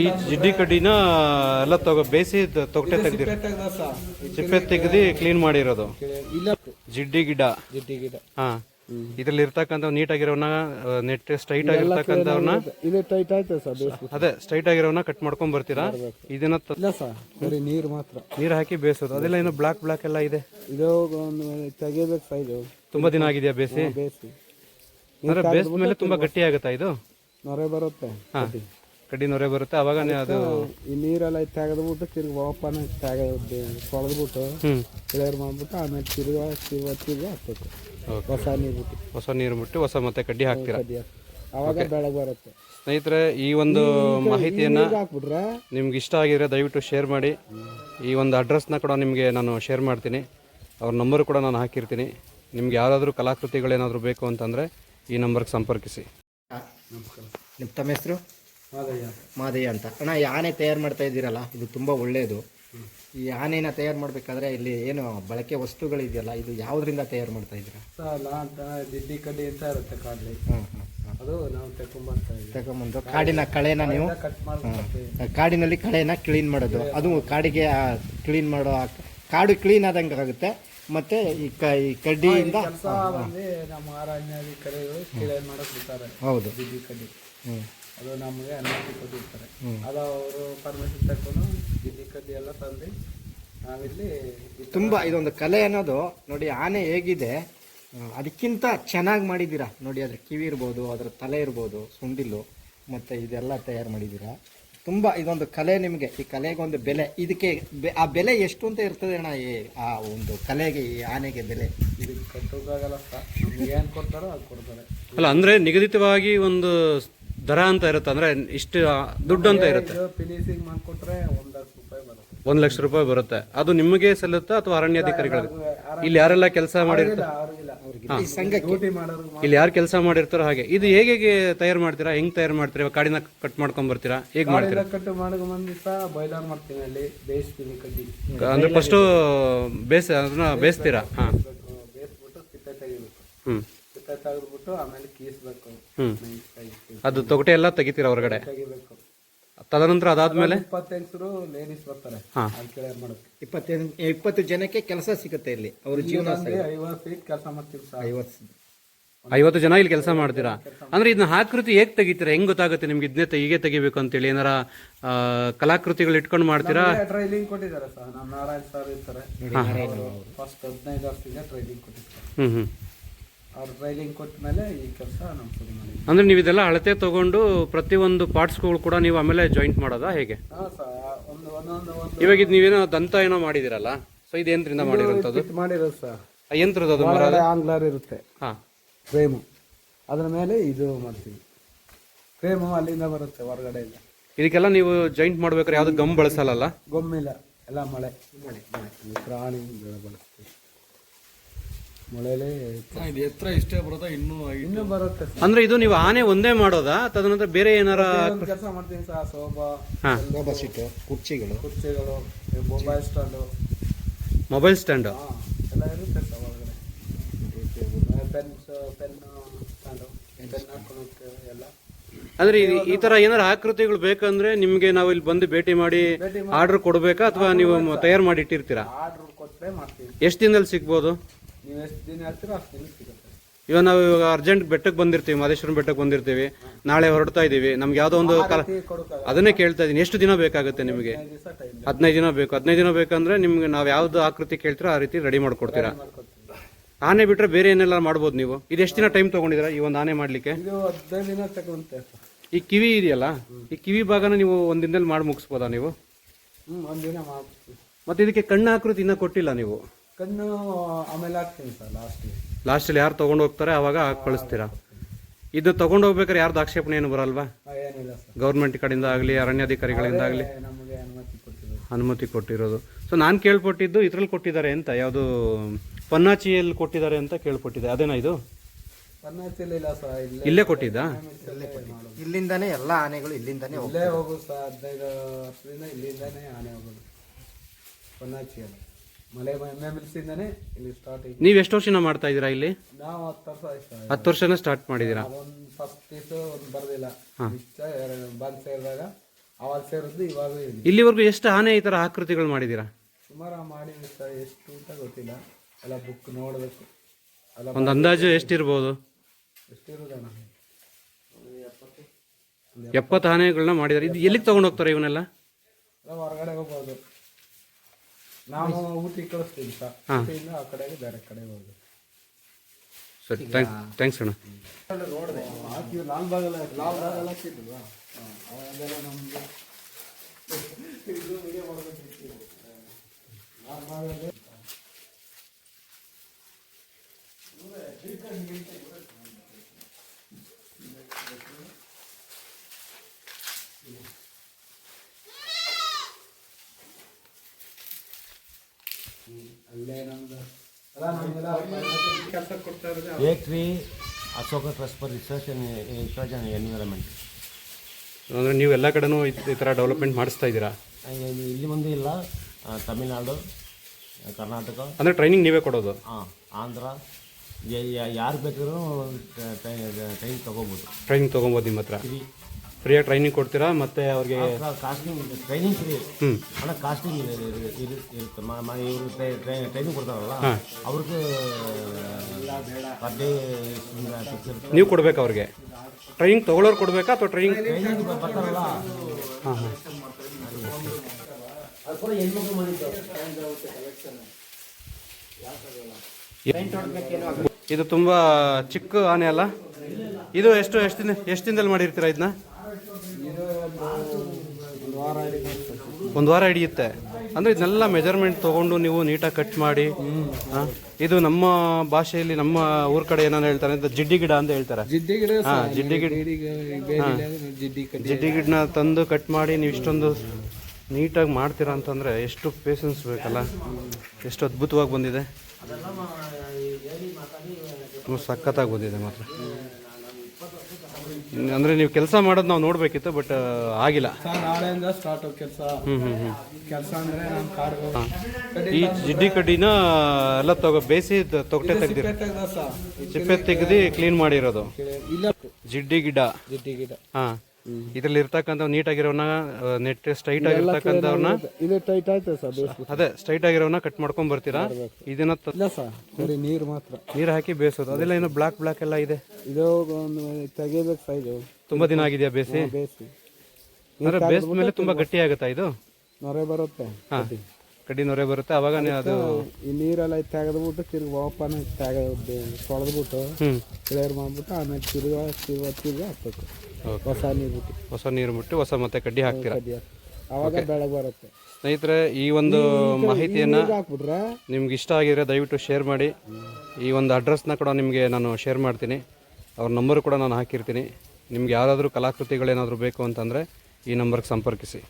ಈ ಜಿಡ್ಡಿ ಕಡ್ಡಿನ ಎಲ್ಲ ತಗೋ ಬೇಯಿಸಿ ತೊಗಟೆ ತೆಗ್ದಿರ ಚಿಪ್ಪೆ ತೆಗ್ದಿ ಸಹ ಸಿಪ್ಪೆ ತೆಗ್ದು ಕ್ಲೀನ್ ಮಾಡಿರೋದು. ಜಿಡ್ಡಿ ಗಿಡ. ಜಿಡ್ಡಿ ಗಿಡ. ಹಾ. ಇದ್ರಲ್ಲಿ ಇರ್ತಕ್ಕಂಥ ನೀಟಾಗಿರೋನ ನೆಟ್ ಸ್ಟ್ರೈಟ್ ಆಗಿರ್ತಕ್ಕಂಥವ್ರನ್ನ ಇದು ಟೈಟ್ ಆಯ್ತು ಸರ್ ಬೇಯಿಸ್ಬಿಟ್ಟು. ಅದೇ ಸ್ಟ್ರೈಟ್ ಆಗಿರೋನ ಕಟ್ ಮಾಡ್ಕೊಂಡ್ ಬರ್ತೀರಾ? ಇದನ್ನ ಇಲ್ಲ ಸರ್ ಬರೀ ನೀರು ಮಾತ್ರ. ನೀರು ಹಾಕಿ ಬೇಯಿಸೋದು. ಅದೆಲ್ಲ ಏನು ಬ್ಲಾಕ್ ಬ್ಲಾಕ್ ಎಲ್ಲ ಇದೆ. ಇದು ತುಂಬಾ ದಿನ ಆಗಿದೆಯಾ ಬೇಸಿ ಬೇಯಿಸಿ. ಅಂದ್ರೆ ಬೇಯಿಸಿದ ಮೇಲೆ ತುಂಬಾ ಗಟ್ಟಿ ಆಗುತ್ತಾ ಇದು? ನೊರೆ ಬರುತ್ತೆ ಹಾ ಕಡ್ಡಿ ನೊರೆ ಬರುತ್ತೆ ಅವಾಗ ನೀವು ಅದು ಈ ನೀರೆಲ್ಲ ತೆಗೆದ್ಬಿಟ್ಟು ತಿರ್ಗಿ ಓಪನ್ ತೆಗೆದು ತೊಳೆದ್ಬಿಟ್ಟು ಕ್ಲಿಯರ್ ಮಾಡ್ಬಿಟ್ಟು ಆಮೇಲೆ ತಿರ್ಗಿ ತಿರ್ಗಿ ತಿರ್ಗಿ ಹಾಕ್ಬೇಕು. ಹೊಸ ನೀರು ಬಿಟ್ಟು. ಹೊಸ ನೀರು ಬಿಟ್ಟು ಹೊಸ ಮತ್ತೆ ಕಡ್ಡಿ ಹಾಕ್ತೀರಾ? ಅವಾಗ ಬೆಳಗ್ಗೆ ಬರುತ್ತೆ. ಸ್ನೇಹಿತರೆ ಈ ಒಂದು ಮಾಹಿತಿಯನ್ನ ನಿಮ್ಗೆ ಇಷ್ಟ ಆಗಿದ್ರೆ ದಯವಿಟ್ಟು ಶೇರ್ ಮಾಡಿ. ಈ ಒಂದು ಅಡ್ರೆಸ್ನ ಕೂಡ ನಿಮಗೆ ನಾನು ಶೇರ್ ಮಾಡ್ತೀನಿ. ಅವ್ರ ನಂಬರ್ ಕೂಡ ನಾನು ಹಾಕಿರ್ತೀನಿ. ನಿಮ್ಗೆ ಯಾರಾದರೂ ಕಲಾಕೃತಿಗಳೇನಾದರೂ ಬೇಕು ಅಂತಂದರೆ ಈ ನಂಬರ್ಗೆ ಸಂಪರ್ಕಿಸಿ. ನಮಸ್ಕಾರ. ನಿಮ್ಮ ತಮ್ಮ ಹೆಸರು? ಮಾದಯ್ಯ. ಅಂತ. ಅಣ್ಣ ಈ ಆನೆ ತಯಾರು ಮಾಡ್ತಾ ಇದ್ದೀರಲ್ಲ ಇದು ತುಂಬ ಒಳ್ಳೆಯದು ಈ ಆನೆನ ತಯಾರು ಮಾಡಬೇಕಾದ್ರೆ ಇಲ್ಲಿ ಏನು ಬಳಕೆ ವಸ್ತುಗಳಿದೆಯಲ್ಲ ಇದು ಯಾವುದರಿಂದ ತಯಾರು ಮಾಡ್ತಾ ಇದ್ದೀರಾ? ಜಿಡ್ಡಿ ಕಡ್ಡಿ ಅಂತ ಇರುತ್ತೆ ಕಾಡ್ಲಿ. ಅದು ನಾವು ತಗೊಂಬರ್ತಾ ತಗೊಂಬಂದು ಕಾಡಿನ ಕಳೆನ ನೀವು ಕಾಡಿನಲ್ಲಿ ಕಳೆನ ಕ್ಲೀನ್ ಮಾಡೋದು. ಅದು ಕಾಡಿಗೆ ಕ್ಲೀನ್ ಮಾಡೋ ಕಾಡು ಕ್ಲೀನ್ ಆದಂಗೆ ಆಗುತ್ತೆ. ಮತ್ತೆ ಈ ಕ ಈ ಕಡ್ಡಿಯಿಂದ ನಮ್ಮ ಬಿಡ್ತಾರೆ. ಹೌದು. ಕಡ್ಡಿ. ಹ್ಞೂ ಅದು ನಮಗೆ ಅನುಮತಿ ಕೊಟ್ಟಿರ್ತಾರೆ. ಅದು ಅವರು ಪರ್ಮಿಷನ್ ತಗೊಂಡು ಇಲ್ಲಿ ಕಡ್ಡಿ ಎಲ್ಲ ತಂದು ನಾವಿಲ್ಲಿ ತುಂಬ ಇದೊಂದು ಕಲೆ ಅನ್ನೋದು ನೋಡಿ ಆನೆ ಹೇಗಿದೆ. ಅದಕ್ಕಿಂತ ಚೆನ್ನಾಗಿ ಮಾಡಿದ್ದೀರಾ? ನೋಡಿ ಅದ್ರ ಕಿವಿ ಇರ್ಬೋದು ಅದರ ತಲೆ ಇರ್ಬೋದು ಸುಂಡಿಲು ಮತ್ತು ಇದೆಲ್ಲ ತಯಾರು ಮಾಡಿದ್ದೀರಾ? ತುಂಬ ಇದೊಂದು ಕಲೆ ನಿಮಗೆ. ಈ ಕಲೆಗೊಂದು ಒಂದು ಬೆಲೆ. ಇದಕ್ಕೆ ಬೆ- ಆ ಬೆಲೆ ಎಷ್ಟು ಅಂತ ಇರ್ತದೆ ಅಣ್ಣ ಈ ಆ ಒಂದು ಕಲೆಗೆ ಈ ಆನೆಗೆ ಬೆಲೆ? ಇದಕ್ಕೆ ಕಟ್ಟೋಕ್ಕಾಗಲ್ಲ ಸರ್. ಏನು ಕೊಡ್ತಾರೋ ಅದು ಕೊಡ್ತಾರೆ. ಅಲ್ಲ ಅಂದರೆ ನಿಗದಿತವಾಗಿ ಒಂದು ದರ ಅಂತ ಇರುತ್ತೆ ಅಂದರೆ ಇಷ್ಟು ದುಡ್ಡು ಅಂತ ಇರುತ್ತೆ. ಫಿನಿಶಿಂಗ್ ಮಾಡಿಕೊಟ್ರೆ ಒಂದು ಲಕ್ಷ ರೂಪಾಯಿ ಬರುತ್ತೆ. ಒಂದು ಲಕ್ಷ ರೂಪಾಯಿ ಬರುತ್ತೆ. ಅದು ನಿಮಗೆ ಸಲ್ಲುತ್ತಾ ಅಥವಾ ಅರಣ್ಯಾಧಿಕಾರಿಗಳಿಗೆ? ಇಲ್ಲಿ ಯಾರೆಲ್ಲ ಕೆಲಸ ಮಾಡಿರ್ತಾರೆ ಇಲ್ಲಿ ಯಾರು ಕೆಲಸ ಮಾಡಿರ್ತಾರೋ ಹಾಗೆ. ಇದು ಹೇಗೆ ಹೇಗೆ ತಯಾರು ಮಾಡ್ತೀರಾ? ಹೆಂಗ್ ತಯಾರು ಮಾಡ್ತೀರಾ? ಇವಾಗ ಕಾಡಿನ ಕಟ್ ಮಾಡ್ಕೊಂಡ್ ಬರ್ತೀರಾ? ಹೇಗೆ ಮಾಡ್ತೀರಾ? ಕಟ್ ಬಾಯ್ಲರ್ ಮಾಡ್ತೀನಿ ಅಲ್ಲಿ ಬೇಯಿಸ್ತೀವಿ ಕಡ್ಡಿ. ಅಂದ್ರೆ ಫಸ್ಟು ಬೇಸ್ ಅದನ್ನ ಬೇಯಿಸ್ತೀರಾ ಹಾಂ. ಬೇಯಿಸ್ಬಿಟ್ಟು ಸಿಪ್ಪೆ ತೆಗಿಬೇಕು. ಹ್ಮ್. ಸಿಪ್ಪೆ ತೆಗೆದ್ಬಿಟ್ಟು ಆಮೇಲೆ ಕೀಸ್ಬೇಕು ಅದು ತೊಗಟೆ ಎಲ್ಲ ತೆಗಿತೀರ ಹೊರಗಡೆ? ತೆಗಿಬೇಕು. ತದನಂತರ ಅದಾದ್ಮೇಲೆ? ಇಪ್ಪತ್ತು ಹೆಂಗಸರು ಲೇಡೀಸ್ ಬರ್ತಾರೆ. ಅಲ್ಲಿ ಕ್ಲಿಯರ್ ಇಪ್ಪತ್ತೈದು ಇಪ್ಪತ್ತು ಜನಕ್ಕೆ ಕೆಲಸ ಸಿಗುತ್ತೆ ಇಲ್ಲಿ. ಅವ್ರ ಜೀವನ ಐವತ್ತು ಫೀಟ್ ಕೆಲಸ ಮಾಡ್ತೀವಿ ಸರ್. ಐವತ್ತು ಐವತ್ತು ಜನ ಇಲ್ಲಿ ಕೆಲಸ ಮಾಡ್ತೀರಾ? ಅಂದ್ರೆ ಇದನ್ನ ಆಕೃತಿ ಹೇಗೆ ತೆಗಿತೀರಾ? ಹೆಂಗ್ ಗೊತ್ತಾಗುತ್ತೆ ನಿಮ್ಗೆ ಇದನ್ನೇ ಹೀಗೆ ತೆಗಿಬೇಕು ಅಂತೇಳಿ? ಏನಾರ ಕಲಾಕೃತಿಗಳು ಇಟ್ಕೊಂಡು ಮಾಡ್ತೀರಾ? ಟ್ರೈನಿಂಗ್ ಕೊಟ್ಟಿದ್ದಾರೆ ಸರ್. ನಮ್ಮ ನಾರಾಯಣ್ ಸರ್ ಇರ್ತಾರೆ. ಫಸ್ಟ್ ಹದಿನೈದು ವರ್ಷದಿಂದ ಟ್ರೈನಿಂಗ್ ಕೊಟ್ಟಿದ್ದಾರೆ ಹ್ಮ್ ಹ್ಮ್. ಅವ್ರು ಟ್ರೈನಿಂಗ್ ಕೊಟ್ಟ ಮೇಲೆ ಈ ಕೆಲಸ ನಾವು ಶುರು ಮಾಡಿದ್ವಿ ಅಂದ್ರೆ ನೀವು ಇದೆಲ್ಲ ಅಳತೆ ತಗೊಂಡು ಪ್ರತಿಯೊಂದು ಪಾರ್ಟ್ಸ್ಗಳು ಕೂಡ ನೀವು ಆಮೇಲೆ ಜಾಯಿಂಟ್ ಮಾಡೋದಾ ಹೇಗೆ? ಹಾಂ ಸರ್ ಒಂದು ಒಂದೊಂದು ಒಂದು. ಇವಾಗ ಇದು ನೀವೇನೋ ದಂತ ಏನೋ ಮಾಡಿದಿರಲ್ಲ? ಸೊ ಇದು ಯಂತ್ರದಿಂದ ಮಾಡಿರೋಂಥದ್ದು ಮಾಡಿರೋದು ಸರ್ ಆ ಯಂತ್ರದ ಅದು ಮರ ಒಳಗಡೆ ಆಂಗ್ಲರ್ ಇರುತ್ತೆ. ಹಾ. ಫ್ರೇಮು ಅದ್ರ ಮೇಲೆ ಇದು ಮಾಡ್ತೀವಿ. ಫ್ರೇಮು ಅಲ್ಲಿಂದ ಬರುತ್ತೆ ಹೊರಗಡೆಯಿಂದ. ಇದಕ್ಕೆಲ್ಲ ನೀವು ಜಾಯಿಂಟ್ ಮಾಡ್ಬೇಕಾದ್ರೆ ಯಾವ್ದು ಗಮ್ ಬಳಸಲ್ಲ ಗೊಮ್ಮಿಲ್ಲ ಎಲ್ಲ ಮಳೆ. ಮಳೆ ಮಳೆ. ಪ್ರಾಣಿ ಬೆಳೆ ಬಳಸ್ತೀವಿ. ಮಳೆಲೇ ಎತ್ತರ ಇಷ್ಟೇ ಬರುತ್ತಾ? ಇನ್ನೂ ಇನ್ನೂ ಬರುತ್ತೆ ಅಂದ್ರೆ ಇದು ನೀವು ಆನೆ ಒಂದೇ ಮಾಡೋದಾ? ತದನಂತರ ಬೇರೆ ಏನಾರ ಕೆಲಸ ಮಾಡ್ತೀನಿ ಸರ್ ಸೋಫಾ ಹಾ. ಸೋಫಾ ಸೀಟು ಕುರ್ಚಿಗಳು. ಕುರ್ಚಿಗಳು ಮೊಬೈಲ್ ಸ್ಟ್ಯಾಂಡು ಮೊಬೈಲ್ ಸ್ಟ್ಯಾಂಡ್ ಎಲ್ಲ ಇರುತ್ತೆ ಸರ್ ಒಳಗಡೆ. ಪೆನ್ ಪೆನ್ ಸ್ಟ್ಯಾಂಡು ಪೆನ್ ಹಾಕೊಳಕ್ಕೆ ಎಲ್ಲ. ಅಂದ್ರೆ ಈ- ತರ ಏನಾರ ಆಕೃತಿಗಳು ಬೇಕಂದ್ರೆ ನಿಮ್ಗೆ ನಾವು ಇಲ್ಲಿ ಬಂದು ಭೇಟಿ ಮಾಡಿ ಆರ್ಡರ್ ಕೊಡ್ಬೇಕಾ ಅಥವಾ ನೀವು ತಯಾರು ಮಾಡಿ ಇಟ್ಟಿರ್ತೀರಾ ಎಷ್ಟು ದಿನದಲ್ಲಿ ಸಿಗ್ಬೋದು? ನೀವು ಎಷ್ಟು ದಿನ ಹೇಳ್ತೀರೋ ಅಷ್ಟು ದಿನ ಸಿಗುತ್ತೆ. ಇವಾಗ ನಾವು ಇವಾಗ ಅರ್ಜೆಂಟ್ ಬೆಟ್ಟಕ್ಕೆ ಬಂದಿರ್ತೀವಿ ಮಹದೇಶ್ವರ ಬೆಟ್ಟಕ್ಕೆ ಬಂದಿರ್ತೀವಿ. ನಾಳೆ ಹೊರಡ್ತಾ ಇದ್ದೀವಿ ನಮ್ಗೆ ಯಾವುದೋ ಒಂದು ಕಾಲ ಅದನ್ನೇ ಕೇಳ್ತಾ ಇದ್ದೀನಿ ಎಷ್ಟು ದಿನ ಬೇಕಾಗುತ್ತೆ ನಿಮಗೆ? ಹದಿನೈದು ದಿನ ಬೇಕು. ಹದಿನೈದು ದಿನ ಬೇಕಂದ್ರೆ ನಿಮ್ಗೆ ನಾವು ಯಾವ್ದು ಆಕೃತಿ ಕೇಳ್ತೀರೋ ಆ ರೀತಿ ರೆಡಿ ಮಾಡ್ಕೊಡ್ತೀರಾ? ಆನೆ ಬಿಟ್ರೆ ಬೇರೆ ಏನೆಲ್ಲ ಮಾಡ್ಬೋದು ನೀವು? ಇದು ಎಷ್ಟು ದಿನ ಟೈಮ್ ತಗೊಂಡಿದ್ದೀರಾ ಈ ಒಂದು ಆನೆ ಮಾಡ್ಲಿಕ್ಕೆ? ಈ ಕಿವಿ ಇದೆಯಲ್ಲ? ಈ ಕಿವಿ ಭಾಗನ ನೀವು ಒಂದು ದಿನದಲ್ಲಿ ಮಾಡಿ ಮುಗಿಸ್ಬೋದಾ ನೀವು? ಮತ್ತೆ ಇದಕ್ಕೆ ಕಣ್ಣು ಆಕೃತಿ ಇನ್ನೂ ಕೊಟ್ಟಿಲ್ಲ ನೀವು? ಕಣ್ಣು ಆಮೇಲೆ ಹಾಕ್ತೀನಿ ಸರ್ ಲಾಸ್ಟಿಗೆ ಲಾಸ್ಟಲ್ಲಿ ಯಾರು ತೊಗೊಂಡು ಹೋಗ್ತಾರೆ ಅವಾಗ ಹಾಕಿ ಕಳಿಸ್ತೀರಾ? ಇದು ತಗೊಂಡು ಹೋಗ್ಬೇಕಾದ್ರೆ ಯಾರ್ದು ಆಕ್ಷೇಪಣೆ ಏನು ಬರಲ್ವಾ? ಏನಿಲ್ಲ ಸರ್. ಗೌರ್ಮೆಂಟ್ ಕಡೆಯಿಂದ ಆಗಲಿ ಅರಣ್ಯಾಧಿಕಾರಿಗಳಿಂದ ಆಗಲಿ. ನಮಗೆ ಅನುಮತಿ ಕೊಟ್ಟಿರೋದು. ಸೊ ನಾನು ಕೇಳ್ಪಟ್ಟಿದ್ದು ಇದ್ರಲ್ಲಿ ಕೊಟ್ಟಿದ್ದಾರೆ ಅಂತ ಯಾವುದು ಪನ್ನಾಚಿಯಲ್ಲಿ ಕೊಟ್ಟಿದ್ದಾರೆ ಅಂತ ಕೇಳ್ಪಟ್ಟಿದೆ ಅದೇನಾ ಇದು? ಇಲ್ಲ ಸರ್ ಇಲ್ಲೇ ಇಲ್ಲೇ ಕೊಟ್ಟಿದ್ದಾ? ಮಾಡೋದು ಇಲ್ಲಿಂದಾನೇ ಎಲ್ಲ ಆನೆಗಳು ಇಲ್ಲಿಂದಾನೇ ಹೋಗ್ತವೆ. ಇಲ್ಲೇ ಹೋಗೋದು ಸರ್ ಹದಿನೈದು ಹತ್ತರಿಂದ ಇಲ್ಲಿಂದಾನೇ ಆನೆ ಹೋಗೋದು. ಪನ್ನಾಚಿ ಅಲ್ಲ ಮಲೆ ಮೆಮಿಲ್ಸಿಂದಾನೇ ಇಲ್ಲಿ ಸ್ಟಾರ್ಟಿಂಗ್ ನೀವು ಎಷ್ಟು ವರ್ಷ ಮಾಡ್ತಾ ಇದ್ದೀರಾ ಇಲ್ಲಿ? ನಾವು ಹತ್ತು ವರ್ಷ ಆಯ್ತು ಹತ್ತು ವರ್ಷನ ಸ್ಟಾರ್ಟ್ ಮಾಡಿದ್ದೀರಾ? ಒಂದು ಫಸ್ಟ್ ಪೀಸ್ ಒಂದು ಬರಲಿಲ್ಲ ಬಂದ್ ಸೇರಿದಾಗ ಅವಾಗ ಸೇರಿದ್ದು ಇವಾಗ ಇಲ್ಲಿ. ಇಲ್ಲಿವರೆಗೂ ಎಷ್ಟು ಆನೆ ಈ ತರ ಆಕೃತಿಗಳು ಮಾಡಿದೀರಾ ಸುಮಾರು ಸರ್. ಎಷ್ಟು ಅಂತ ಗೊತ್ತಿಲ್ಲ. ಎಲ್ಲ ಬುಕ್ ನೋಡಬೇಕು. ಎಲ್ಲ ಒಂದು ಅಂದಾಜು ಎಷ್ಟಿರ್ಬೋದು? ಎಷ್ಟಿರೋದಣ್ಣ? ಎಪ್ಪತ್ತು ಆನೆಗಳನ್ನ ಮಾಡಿದ್ದಾರೆ ಇದು ಎಲ್ಲಿಗೆ ತಗೊಂಡು ಹೋಗ್ತಾರೆ ಇವನ್ನೆಲ್ಲ? ಹೊರಗಡೆ ಹೋಗ್ಬೋದು. ನಾವು ಊಟಿಗೆ ಕಳಿಸ್ತೀವಿ ಸರ್. ಊಟಿಯಿಂದ ಆ ಕಡೆಗೆ ಬೇರೆ ಕಡೆ ಹೋಗಿ. ಸರಿ ಥ್ಯಾಂಕ್ ಥ್ಯಾಂಕ್ಸ್ ಅಣ್ಣ. ಹಾಕಿವಿ ಲಾಲ್ ಬಾಗಲ್ಲ ಲಾಲ್ ಬಾಗಲ್ಲ ಹಾಕಿದ್ವಾ ಅವಾಗೆಲ್ಲ ನಮ್ದು. ಅಲ್ಲೇ ನಮ್ದು ಅಲ್ಲ ನಮ್ಗೆಲ್ಲ ಕೆಲಸ ಕೊಡ್ತಾ ಇರೋದು ATREE Ashoka trust for research research environment. ಅಂದರೆ ನೀವು ಎಲ್ಲ ಕಡೆನೂ ಈ ಥರ ಡೆವಲಪ್ಮೆಂಟ್ ಮಾಡಿಸ್ತಾ ಇದ್ದೀರಾ? ಇಲ್ಲಿ ಮುಂದೆ ಇಲ್ಲ. ತಮಿಳ್ನಾಡು ಕರ್ನಾಟಕ. ಅಂದರೆ ಟ್ರೈನಿಂಗ್ ನೀವೇ ಕೊಡೋದು? ಹಾಂ ಆಂಧ್ರ. ಯಾರು ಬೇಕಾದ್ರೂ ಟ್ರೈನಿಂಗ್ ತಗೋಬೋದು. ಟ್ರೈನಿಂಗ್ ತೊಗೊಬೋದು ನಿಮ್ಮ ಹತ್ರ? ಫ್ರೀಯಾಗಿ ಟ್ರೈನಿಂಗ್ ಕೊಡ್ತೀರಾ? ಮತ್ತೆ ಅವ್ರಿಗೆ ಕಾಸ್ಟಿಂಗ್ ಟ್ರೈನಿಂಗ್ ಫ್ರೀ ಹಣ ಕಾಸ್ಟಿಂಗ್ ಇರುತ್ತೆ. ಮ- ಮ- ಇವರು ಟ್ರೈನಿಂಗ್ ಕೊಡ್ತಾರಲ್ಲ? ಅವ್ರಿಗೆ ಪರ್ ಡೇ ನೀವು ಕೊಡ್ಬೇಕು ಅವ್ರಿಗೆ? ಟ್ರೈನಿಂಗ್ ತೊಗೊಳೋರು ಕೊಡಬೇಕಾ ಅಥವಾ ಟ್ರೈನಿಂಗ್ ಟ್ರೈನಿಂಗ್ ಬರ್ತಾರಲ್ಲ? ಹಾಂ ಹಾಂ. ಇದು ತುಂಬ ಚಿಕ್ಕ ಆನೆ ಅಲ್ಲ? ಇದು ಎಷ್ಟು ಎಷ್ಟು ದಿನ ಎಷ್ಟು ದಿನದಲ್ಲಿ ಮಾಡಿರ್ತೀರಾ ಇದನ್ನ? ಒಂದು ವಾರ ಹಿಡಿಯುತ್ತೆ. ಅಂದರೆ ಇದನ್ನೆಲ್ಲ ಮೆಜರ್ಮೆಂಟ್ ತೊಗೊಂಡು ನೀವು ನೀಟಾಗಿ ಕಟ್ ಮಾಡಿ ಇದು ನಮ್ಮ ಭಾಷೆಯಲ್ಲಿ ನಮ್ಮ ಊರ ಕಡೆ ಏನಾರು ಹೇಳ್ತಾರೆ ಅಂತ ಜಿಡ್ಡಿ ಗಿಡ ಅಂತ ಹೇಳ್ತಾರೆ. ಜಿಡ್ಡಿ ಗಿಡ ಗಿಡನ ತಂದು ಕಟ್ ಮಾಡಿ ನೀವು ಇಷ್ಟೊಂದು ನೀಟಾಗಿ ಮಾಡ್ತೀರಾ ಅಂತಂದರೆ ಎಷ್ಟು ಪೇಷನ್ಸ್ ಬೇಕಲ್ಲ? ಎಷ್ಟು ಅದ್ಭುತವಾಗಿ ಬಂದಿದೆ. ತುಂಬ ಸಖತ್ತಾಗಿ ಬಂದಿದೆ ಮಾತ್ರ. ಅಂದರೆ ನೀವು ಕೆಲಸ ಮಾಡೋದು ನಾವು ನೋಡಬೇಕಿತ್ತು ಬಟ್ ಆಗಿಲ್ಲ. ಸರ್ ನಾಳೆಯಿಂದ ಸ್ಟಾರ್ಟ್ ಕೆಲಸ. ಕೆಲಸ ಅಂದ್ರೆ ನಾನು ಈ ಜಿಡ್ಡಿ ಕಡ್ಡಿನ ಎಲ್ಲ ತಗೋ ಬೇಯಿಸಿ ತೊಗಟೆ ತೆಗ್ದಿರ ಸಿಪ್ಪೆ ತೆಗ್ದು ಕ್ಲೀನ್ ಮಾಡಿರೋದು. ಇಲ್ಲ. ಜಿಡ್ಡಿ ಗಿಡ. ಜಿಡ್ಡಿ ಗಿಡ. ಹಾಂ. ಇದ್ರಲ್ಲಿ ಇರ್ತಕ್ಕಂಥ ನೀಟಾಗಿರೋನ ನೆಟ್ ಸ್ಟ್ರೈಟ್ ಆಗಿರ್ತಕ್ಕಂಥವ್ರನ್ನ ಇದು ಟೈಟ್ ಆಯ್ತು ಸರ್ ಅದೇ ಸ್ಟ್ರೈಟ್ ಆಗಿರೋನ ಕಟ್ ಮಾಡ್ಕೊಂಡ್ ಬರ್ತೀರಾ? ಇದನ್ನ ತ- ಇಲ್ಲ ಸರ್ ಬರೀ ನೀರು ಮಾತ್ರ. ನೀರ್ ಹಾಕಿ ಬೇಯಿಸೋದು. ಅದೆಲ್ಲ ಏನು ಬ್ಲಾಕ್ ಬ್ಲಾಕ್ ಎಲ್ಲ ಇದೆ. ಇದು ಒಂದು ತೆಗಿಬೇಕು ಸೈಜು ತುಂಬಾ ದಿನ ಆಗಿದೆಯಾ ಬೇಸಿ? ಬೇಯಿಸಿ ಅಂದ್ರೆ ಬೇಯಿಸಿದ ಮೇಲೆ ತುಂಬಾ ಗಟ್ಟಿ ಆಗುತ್ತಾ ಇದು? ನೊರೆ ಬರುತ್ತೆ ಹಾ. ಕಡ್ಡಿ ನೊರೆ ಬರುತ್ತೆ ಅವಾಗ ನೀವು ಅದು ಈ ನೀರೆಲ್ಲ ತೆಗೆದ್ಬಿಟ್ಟು ತಿರ್ಗಿ ಓಪನ್ ತೆಗೆದು ತೊಳೆದ್ಬಿಟ್ಟು ಬಿಟ್ಟು ಕ್ಲಿಯರ್ ಮಾಡ್ಬಿಟ್ಟು ಆಮೇಲೆ ತಿರುಗಿ ತಿರುಗಿ ತಿರುಗಿ ಹಾಕ್ಬೇಕು. ಹೊಸ ನೀರು ಬಿಟ್ಟು. ಹೊಸ ನೀರು ಬಿಟ್ಟು ಹೊಸ ಮತ್ತೆ ಕಡ್ಡಿ ಹಾಕ್ತೀರ. ಅವಾಗ ಬೆಳಗ್ಗೆ ಬರುತ್ತೆ. ಸ್ನೇಹಿತರೆ ಈ ಒಂದು ಮಾಹಿತಿಯನ್ನ ನಿಮ್ಗೆ ಇಷ್ಟ ಆಗಿದ್ರೆ ದಯವಿಟ್ಟು ಶೇರ್ ಮಾಡಿ. ಈ ಒಂದು ಅಡ್ರೆಸ್ನ ಕೂಡ ನಿಮಗೆ ನಾನು ಶೇರ್ ಮಾಡ್ತೀನಿ. ಅವ್ರ ನಂಬರ್ ಕೂಡ ನಾನು ಹಾಕಿರ್ತೀನಿ. ನಿಮ್ಗೆ ಯಾರಾದರೂ ಕಲಾಕೃತಿಗಳೇನಾದರೂ ಬೇಕು ಅಂತಂದರೆ ಈ ನಂಬರ್ಗೆ ಸಂಪರ್ಕಿಸಿ.